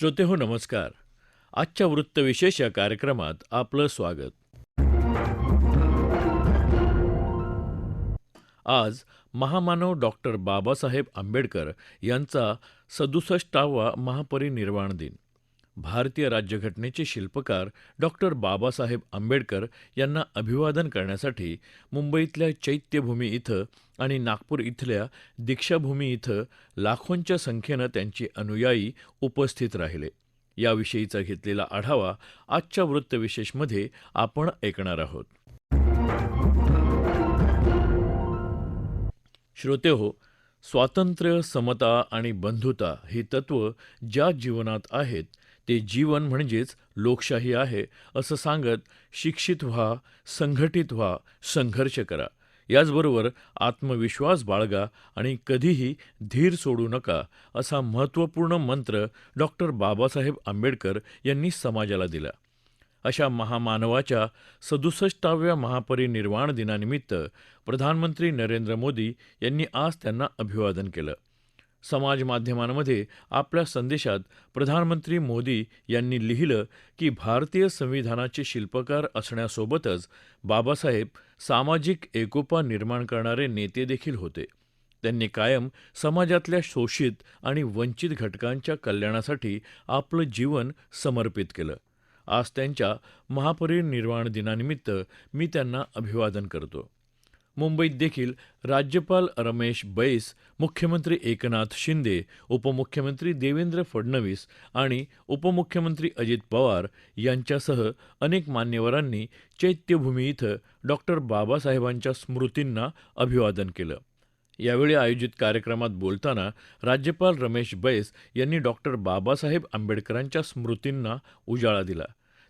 श्रोते हो नमस्कार. आजच्या वृत्तविशेष या कार्यक्रमात आपलं स्वागत. आज महामानव डॉक्टर बाबासाहेब आंबेडकर यांचा सदुसष्टावा महापरिनिर्वाण दिन. भारतीय राज्यघटनेचे शिल्पकार डॉक्टर बाबासाहेब आंबेडकर यांना अभिवादन करण्यासाठी मुंबईतल्या चैत्यभूमी इथं आणि नागपूर इथल्या दीक्षाभूमी इथं लाखोंच्या संख्येनं त्यांचे अनुयायी उपस्थित राहिले. याविषयीचा घेतलेला आढावा आजच्या वृत्तविशेषमध्ये आपण ऐकणार आहोत. श्रोते हो स्वातंत्र्य समता आणि बंधुता ही तत्व ज्या जीवनात आहेत ते जीवन म्हणजेच लोकशाही आहे असं सांगत शिक्षित व्हा संघटित व्हा संघर्ष करा. याचबरोबर आत्मविश्वास बाळगा आणि कधीही धीर सोडू नका असा महत्त्वपूर्ण मंत्र डॉक्टर बाबासाहेब आंबेडकर यांनी समाजाला दिला. अशा महामानवाच्या सदुसष्टाव्या महापरिनिर्वाण दिनानिमित्त प्रधानमंत्री नरेंद्र मोदी यांनी आज त्यांना अभिवादन केलं. समाजमाध्यमांमध्ये आपल्या संदेशात प्रधानमंत्री मोदी यांनी लिहिलं की भारतीय संविधानाचे शिल्पकार असण्यासोबतच बाबासाहेब सामाजिक एकोपा निर्माण करणारे नेते देखील होते. त्यांनी कायम समाजातल्या शोषित आणि वंचित घटकांच्या कल्याणासाठी आपलं जीवन समर्पित केलं. आज त्यांच्या महापरिनिर्वाण दिनानिमित्त मी त्यांना अभिवादन करतो. मुंबईत देखील राज्यपाल रमेश बैस मुख्यमंत्री एकनाथ शिंदे उपमुख्यमंत्री देवेंद्र फडणवीस आणि उपमुख्यमंत्री अजित पवार यांच्यासह अनेक मान्यवरांनी चैत्यभूमी इथं डॉक्टर बाबासाहेबांच्या स्मृतींना अभिवादन केलं. यावेळी आयोजित कार्यक्रमात बोलताना राज्यपाल रमेश बैस यांनी डॉक्टर बाबासाहेब आंबेडकरांच्या स्मृतींना उजाळा दिला.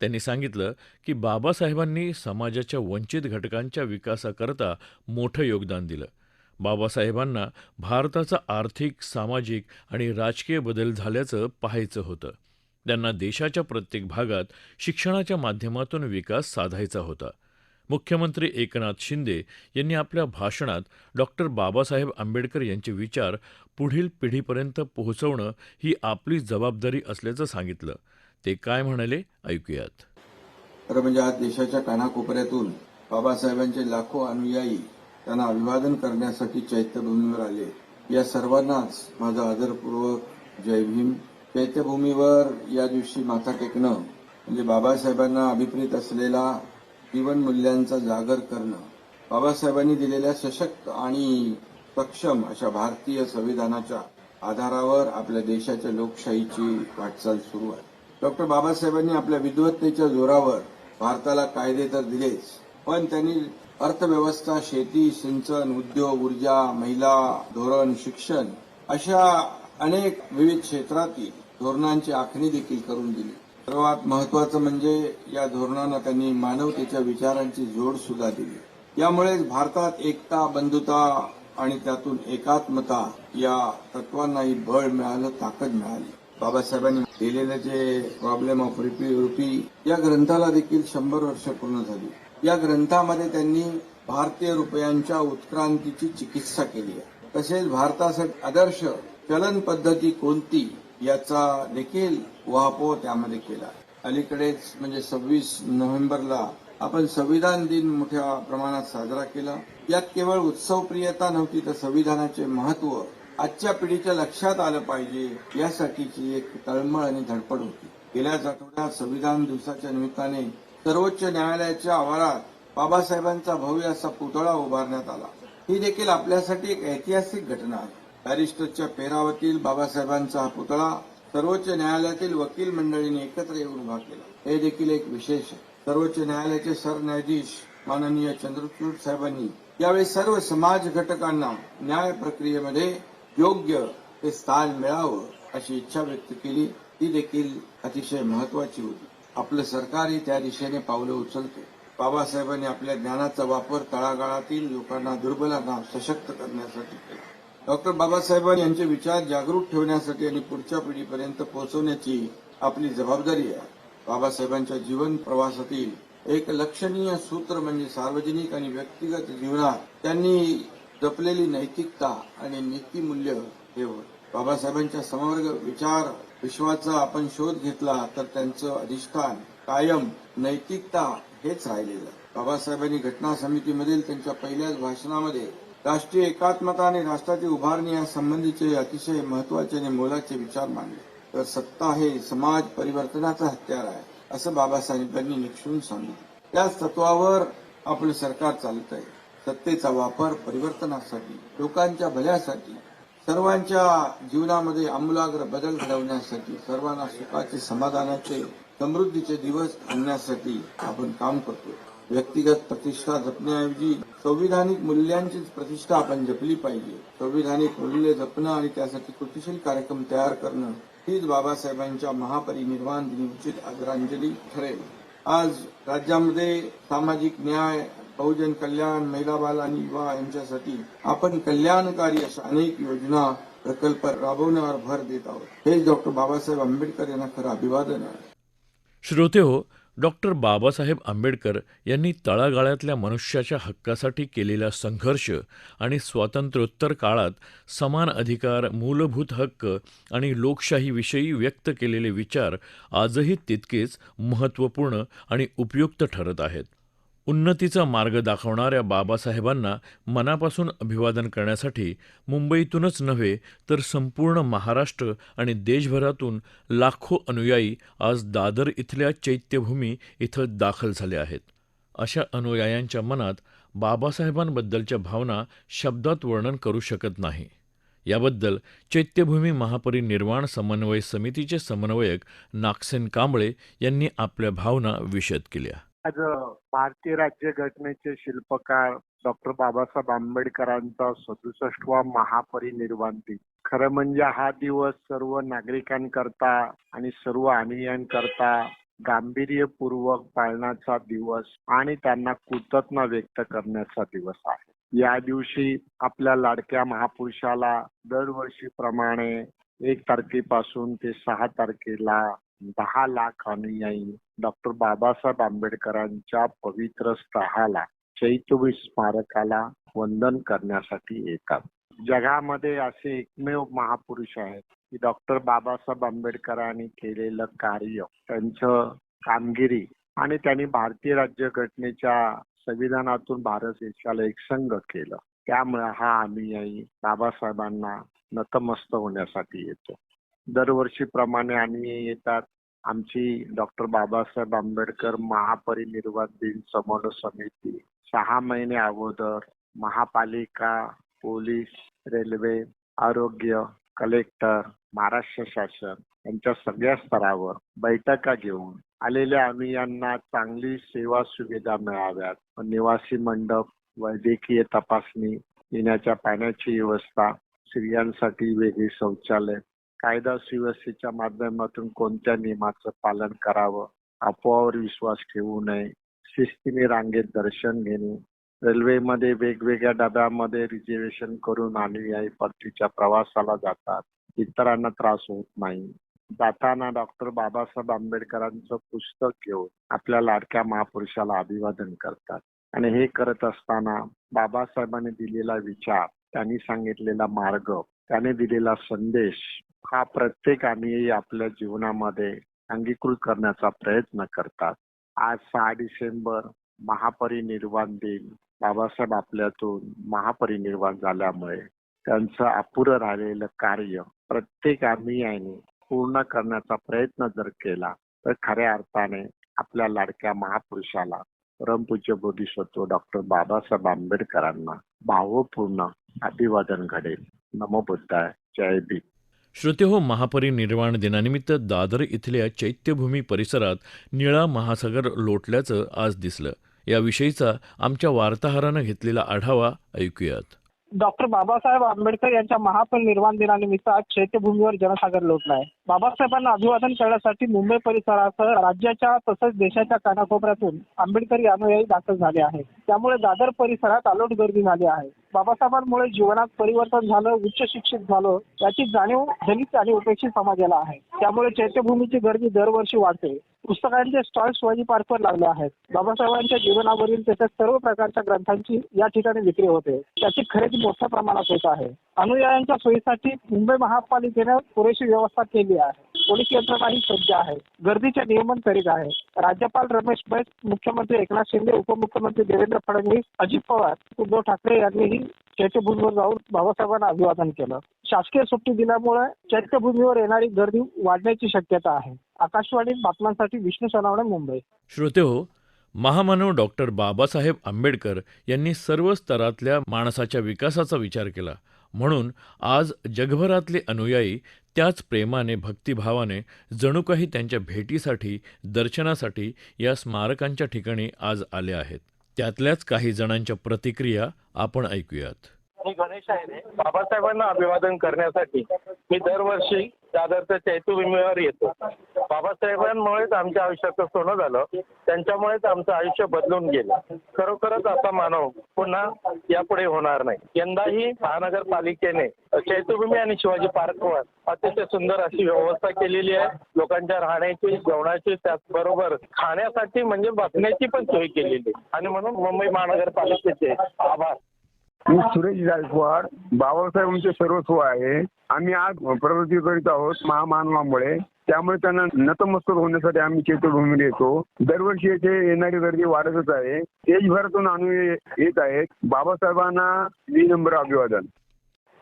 त्यांनी सांगितलं की बाबासाहेबांनी समाजाच्या वंचित घटकांच्या विकासाकरता मोठं योगदान दिलं. बाबासाहेबांना भारताचा आर्थिक सामाजिक आणि राजकीय बदल झाल्याचं पाहायचं होतं. त्यांना देशाच्या प्रत्येक भागात शिक्षणाच्या माध्यमातून विकास साधायचा होता. मुख्यमंत्री एकनाथ शिंदे यांनी आपल्या भाषणात डॉक्टर बाबासाहेब आंबेडकर यांचे विचार पुढील पिढीपर्यंत पोहोचवणं ही आपली जबाबदारी असल्याचं सांगितलं. ते काय म्हणाले ऐकूयात. खरं म्हणजे आज देशाच्या कानाकोपऱ्यातून बाबासाहेबांचे लाखो अनुयायी त्यांना अभिवादन करण्यासाठी चैत्यभूमीवर आले. या सर्वांनाच माझा आदरपूर्वक जय भीम. चैत्यभूमीवर या दिवशी माथा टेकणं म्हणजे बाबासाहेबांना अभिप्रेत असलेला जीवन मूल्यांचा जागर करणं बाबासाहेबांनी दिलेल्या सशक्त आणि सक्षम अशा भारतीय संविधानाच्या आधारावर आपल्या देशाच्या लोकशाहीची वाटचाल सुरू आहे. डॉक्टर बाबासाहेबांनी आपल्या विद्वत्तेच्या जोरावर भारताला कायदे तर दिलेच पण त्यांनी अर्थव्यवस्था शेती सिंचन उद्योग ऊर्जा महिला धोरण शिक्षण अशा अनेक विविध क्षेत्रातील धोरणांची आखणी देखील करून दिली. सर्वात महत्वाचं म्हणजे या धोरणानं त्यांनी मानवतेच्या विचारांची जोड सुद्धा दिली. यामुळेच भारतात एकता बंधुता आणि त्यातून एकात्मता या तत्वांनाही बळ मिळालं ताकद मिळाली. बाबासाहेबांनी दिलेले जे प्रॉब्लेम ऑफ रुपी रुपी या ग्रंथाला देखील शंभर वर्ष पूर्ण झाली. या ग्रंथामध्ये त्यांनी भारतीय रुपयांच्या उत्क्रांतीची चिकित्सा केली आहे. तसेच भारतासाठी आदर्श चलन पद्धती कोणती याचा देखील उहापोह त्यामध्ये केला. अलीकडेच म्हणजे सव्वीस नोव्हेंबरला आपण संविधान दिन मोठ्या प्रमाणात साजरा केला. यात केवळ उत्सवप्रियता नव्हती तर संविधानाचे महत्त्व आजच्या पिढीच्या लक्षात आलं पाहिजे यासाठीची एक तळमळ आणि धडपड होती. गेल्याच आठवड्यात संविधान दिवसाच्या निमित्ताने सर्वोच्च न्यायालयाच्या आवारात बाबासाहेबांचा भव्य असा पुतळा उभारण्यात आला. ही देखील आपल्यासाठी एक ऐतिहासिक घटना आहे. बॅरिस्टरच्या पेरावतील बाबासाहेबांचा हा पुतळा सर्वोच्च न्यायालयातील वकील मंडळीने एकत्र येऊन उभा केला. हे देखील एक विशेष आहे. सर्वोच्च न्यायालयाचे सरन्यायाधीश माननीय चंद्रचूड साहेबांनी यावेळी सर्व समाज घटकांना न्याय प्रक्रियेमध्ये योग्य ते स्थान मिळावं अशी इच्छा व्यक्त केली ती देखील अतिशय महत्वाची होती. आपलं सरकारही त्या दिशेने पावलं उचलते. बाबासाहेबांनी आपल्या ज्ञानाचा वापर तळागाळातील लोकांना दुर्बलांना सशक्त करण्यासाठी केला. डॉक्टर बाबासाहेबांनी यांचे विचार जागृत ठेवण्यासाठी आणि पुढच्या पिढीपर्यंत पोहोचवण्याची आपली जबाबदारी आहे. बाबासाहेबांच्या जीवन प्रवासातील एक लक्षणीय सूत्र म्हणजे सार्वजनिक आणि व्यक्तिगत जीवनात त्यांनी जपलेली नैतिकता आणि नीतिमूल्य हे होय. बाबासाहेबांच्या समग्र विचार विश्वाचा आपण शोध घेतला तर त्यांचं अधिष्ठान कायम नैतिकता हेच राहिलेलं. बाबासाहेबांनी घटना समितीमधील त्यांच्या पहिल्याच भाषणामध्ये राष्ट्रीय एकात्मता आणि राष्ट्राची उभारणी या संबंधीचे अतिशय महत्त्वाचे आणि मोलाचे विचार मांडले. तर सत्ता हे समाज परिवर्तनाचा हत्यार आहे असं बाबासाहेबांनी निक्षून सांगितलं. त्याच तत्वावर आपलं सरकार चालत आहे. सत्तेचा वापर परिवर्तनासाठी लोकांच्या भल्यासाठी सर्वांच्या जीवनामध्ये आमूलाग्र बदल घडवण्यासाठी सर्वांना सुखाचे समाधानाचे समृद्धीचे दिवस आणण्यासाठी आपण काम करतो. व्यक्तिगत प्रतिष्ठा जपण्याऐवजी संविधानिक मूल्यांचीच प्रतिष्ठा आपण जपली पाहिजे. संविधानिक मूल्य जपणं आणि त्यासाठी कृतीशील कार्यक्रम तयार करणं हीच बाबासाहेबांच्या महापरिनिर्वाण दिनी उचित आदरांजली ठरेल. आज राज्यामध्ये सामाजिक न्याय बहुजन कल्याण महिला बाल आणि युवा यांच्यासाठी आपण कल्याणकारी अशा अनेक योजना प्रकल्प राबवण्यावर भर देत आहोत. हेच डॉक्टर बाबासाहेब आंबेडकर यांना खरं अभिवादन आहे. श्रोते हो डॉक्टर बाबासाहेब आंबेडकर यांनी तळागाळातल्या मनुष्याच्या हक्कासाठी केलेला संघर्ष आणि स्वातंत्र्योत्तर काळात समान अधिकार मूलभूत हक्क आणि लोकशाहीविषयी व्यक्त केलेले विचार आजही तितकेच महत्त्वपूर्ण आणि उपयुक्त ठरत आहेत. उन्नतीचा मार्ग दाखवणाऱ्या बाबासाहेबांना मनापासून अभिवादन करण्यासाठी मुंबईतूनच नव्हे तर संपूर्ण महाराष्ट्र आणि देशभरातून लाखो अनुयायी आज दादर इथल्या चैत्यभूमी इथं दाखल झाले आहेत. अशा अनुयायांच्या मनात बाबासाहेबांबद्दलच्या भावना शब्दात वर्णन करू शकत नाही. याबद्दल चैत्यभूमी महापरिनिर्वाण समन्वय समितीचे समन्वयक नागसेन कांबळे यांनी आपल्या भावना विशद केल्या. आज भारतीय राज्यघटनेचे शिल्पकार डॉक्टर बाबासाहेब आंबेडकरांचा सदुसष्टवा महापरिनिर्वाण दिन. खरं म्हणजे हा दिवस सर्व नागरिकांकरता आणि सर्व अनुयायांकरता गांभीर्यपूर्वक पाळण्याचा दिवस आणि त्यांना कृतज्ञता व्यक्त करण्याचा दिवस आहे. या दिवशी आपल्या लाडक्या महापुरुषाला दरवर्षीप्रमाणे एक तारखेपासून ते सहा तारखेला दहा लाख अनुयायी डॉक्टर बाबासाहेब आंबेडकरांच्या पवित्र स्थळाला चैतवी स्मारकाला वंदन करण्यासाठी येतात. जगामध्ये असे एकमेव महापुरुष आहेत की डॉक्टर बाबासाहेब आंबेडकरांनी केलेलं कार्य त्यांचं कामगिरी आणि त्यांनी भारतीय राज्यघटनेच्या संविधानातून भारत देशाला एक संघ केलं. त्यामुळे हा अनुयायी बाबासाहेबांना नतमस्त होण्यासाठी येतो. दरवर्षीप्रमाणे अनुयायी येतात. आमची डॉक्टर बाबासाहेब आंबेडकर महापरिनिर्वाण दिन समन्वय समिती. सहा महिने अगोदर महापालिका पोलीस रेल्वे आरोग्य कलेक्टर महाराष्ट्र शासन यांच्या सगळ्या स्तरावर बैठका घेऊन आलेल्या अनुयांना चांगली सेवा सुविधा मिळाव्यात. निवासी मंडप वैद्यकीय तपासणी पिण्याच्या पाण्याची व्यवस्था स्त्रियांसाठी वेगळी शौचालय कायदा सुव्यवस्थेच्या माध्यमातून कोणत्या नियमाचं पालन करावं? अफवावर विश्वास ठेवू नये. शिस्तीने रांगेत दर्शन घेणे. रेल्वेमध्ये वेगवेगळ्या डब्यामध्ये रिझर्वेशन करून अनुयायी परतीच्या प्रवासाला जातात. इतरांना त्रास होत नाही. जाताना डॉक्टर बाबासाहेब आंबेडकरांचं पुस्तक घेऊन आपल्या लाडक्या महापुरुषाला अभिवादन करतात. आणि हे करत असताना बाबासाहेबांनी दिलेला विचार त्यांनी सांगितलेला मार्ग त्याने दिलेला संदेश हा प्रत्येक आपल्या जीवनामध्ये अंगीकृत करण्याचा प्रयत्न करतात. आज सहा डिसेंबर महापरिनिर्वाण दिन. बाबासाहेब आपल्यातून महापरिनिर्वाण झाल्यामुळे त्यांचं अपुरं राहिलेलं कार्य प्रत्येक अनुयायाने पूर्ण करण्याचा प्रयत्न जर केला तर खऱ्या अर्थाने आपल्या लाडक्या महापुरुषाला परमपूज्य बोधिसत्व डॉक्टर बाबासाहेब आंबेडकरांना भावपूर्ण अभिवादन घडेल. नमो बुद्धाय. जय भीम. श्रोते हो महापरिनिर्वाण दिनानिमित्त दादर इथल्या चैत्यभूमी परिसरात निळा महासागर लोटल्याचं आज दिसलं. याविषयीचा आमच्या वार्ताहरानं घेतलेला आढावा ऐकूयात. डॉक्टर बाबासाहेब आंबेडकर यांच्या महापरिनिर्वाण दिनानिमित्त आज चैत्यभूमीवर जनसागर लोटला आहे बाबासाहेबांना अभिवादन करण्यासाठी मुंबई परिसरासह राज्याच्या तसंच देशाच्या कानाकोपऱ्यातून आंबेडकरी अनुयायी दाखल झाले आहेत. त्यामुळे दादर परिसरात अलोट गर्दी झाली आहे. बाबासाहेबांमुळे जीवनात परिवर्तन झालं उच्च शिक्षित झालं याची जाणीव दलित आणि उपेक्षित समाजाला आहे. त्यामुळे चैत्यभूमीची गर्दी दरवर्षी वाढते. पुस्तकांचे स्टॉल शिवाजी पार्कवर लागले आहेत. बाबासाहेबांच्या जीवनावरील त्याच्या सर्व प्रकारच्या ग्रंथांची या ठिकाणी विक्री होते. त्याची खरेदी मोठ्या प्रमाणात होत आहे. अनुयायांच्या सोयीसाठी मुंबई महापालिकेने पुरेशी व्यवस्था केली आहे. पोलीस यंत्रणाही सज्ज आहे. गर्दीचे नियमन करीत आहे. राज्यपाल रमेश बैस मुख्यमंत्री एकनाथ शिंदे उपमुख्यमंत्री देवेंद्र फडणवीस अजित पवार उद्धव ठाकरे यांनीही चैत्यभूमीवर जाऊन बाबासाहेबांना अभिवादन केलं. शासकीय सुट्टी दिल्यामुळे चैत्यभूमीवर येणारी गर्दी वाढण्याची शक्यता आहे. आकाशवाणी बातम्यांसाठी विष्णू सनावणे मुंबई. श्रोते हो महामानव डॉक्टर बाबासाहेब आंबेडकर यांनी सर्व स्तरातल्या माणसाच्या विकासाचा विचार केला. म्हणून आज जगभरातले अनुयायी त्याच प्रेमाने भक्तिभावाने जणू काही त्यांच्या भेटीसाठी दर्शनासाठी या स्मारकांच्या ठिकाणी आज आले आहेत. त्यातल्याच काही जणांच्या प्रतिक्रिया आपण ऐकूयात. मी गणेश बाबासाहेबांना अभिवादन करण्यासाठी मी दरवर्षी दादरच्या चैत्यभूमीवर येतो. बाबासाहेबांमुळेच आमच्या आयुष्याचं सोनं झालं. त्यांच्यामुळेच आमचं आयुष्य बदलून गेलं. खरोखरच असा मानव पुन्हा यापुढे होणार नाही. यंदाही महानगरपालिकेने चैत्यभूमी आणि शिवाजी पार्कवर अतिशय सुंदर अशी व्यवस्था केलेली आहे. लोकांच्या राहण्याची जेवणाची त्याचबरोबर खाण्यासाठी म्हणजे बसण्याची पण सोय केलेली आहे. आणि म्हणून मुंबई महानगरपालिकेचे आभार मी सुरेश गायकवाड. बाबासाहेबांचे सर्वस्व आहे. आम्ही आज प्रगती करीत आहोत महामानवामुळे त्यामुळे त्यांना नतमस्तक होण्यासाठी आम्ही चैत्यभूमीला येतो. दरवर्षी येथे येणारी गर्दी वाढतच आहे. देशभरातून अनुयायी येत आहेत. बाबासाहेबांना विनम्र अभिवादन.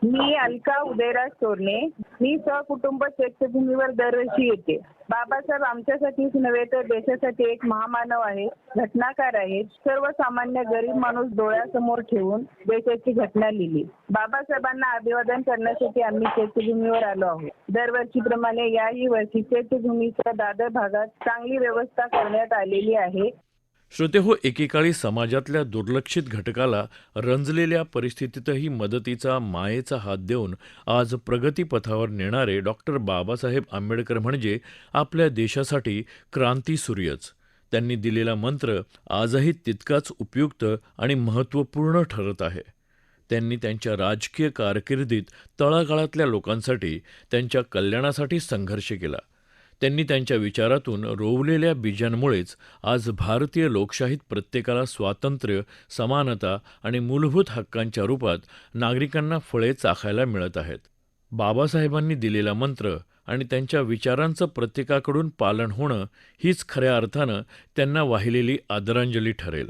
मी अलका उदयराज चोरणे मी सहकुटुंब चैत्यभूमीवर दरवर्षी येते. बाबासाहेब आमच्यासाठीच नव्हे तर देशासाठी एक महामानव आहे घटनाकार आहेत सर्वसामान्य गरीब माणूस डोळ्यासमोर ठेवून देशाची घटना लिहिली. बाबासाहेबांना अभिवादन करण्यासाठी आम्ही चैत्यभूमीवर आलो आहोत. दरवर्षीप्रमाणे याही वर्षी चैत्यभूमीच्या दादर भागात चांगली व्यवस्था करण्यात आलेली आहे. श्रोतेहो एकेकाळी समाजातल्या दुर्लक्षित घटकाला रंजलेल्या परिस्थितीतही मदतीचा मायेचा हात देऊन आज प्रगतीपथावर नेणारे डॉक्टर बाबासाहेब आंबेडकर म्हणजे आपल्या देशासाठी क्रांतीसूर्यच त्यांनी दिलेला मंत्र आजही तितकाच उपयुक्त आणि महत्त्वपूर्ण ठरत आहे. त्यांनी त्यांच्या राजकीय कारकिर्दीत तळागाळातल्या लोकांसाठी त्यांच्या कल्याणासाठी संघर्ष केला. त्यांनी त्यांच्या विचारातून रोवलेल्या बीजांमुळेच आज भारतीय लोकशाहीत प्रत्येकाला स्वातंत्र्य समानता आणि मूलभूत हक्कांच्या रूपात नागरिकांना फळे चाखायला मिळत आहेत. बाबासाहेबांनी दिलेला मंत्र आणि त्यांच्या विचारांचं प्रत्येकाकडून पालन होणं हीच खऱ्या अर्थानं त्यांना वाहिलेली आदरांजली ठरेल.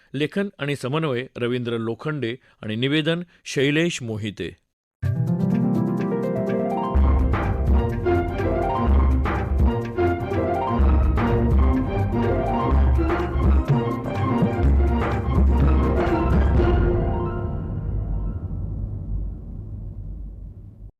लेखन आणि समन्वय रवींद्र लोखंडे आणि निवेदन शैलेश मोहिते.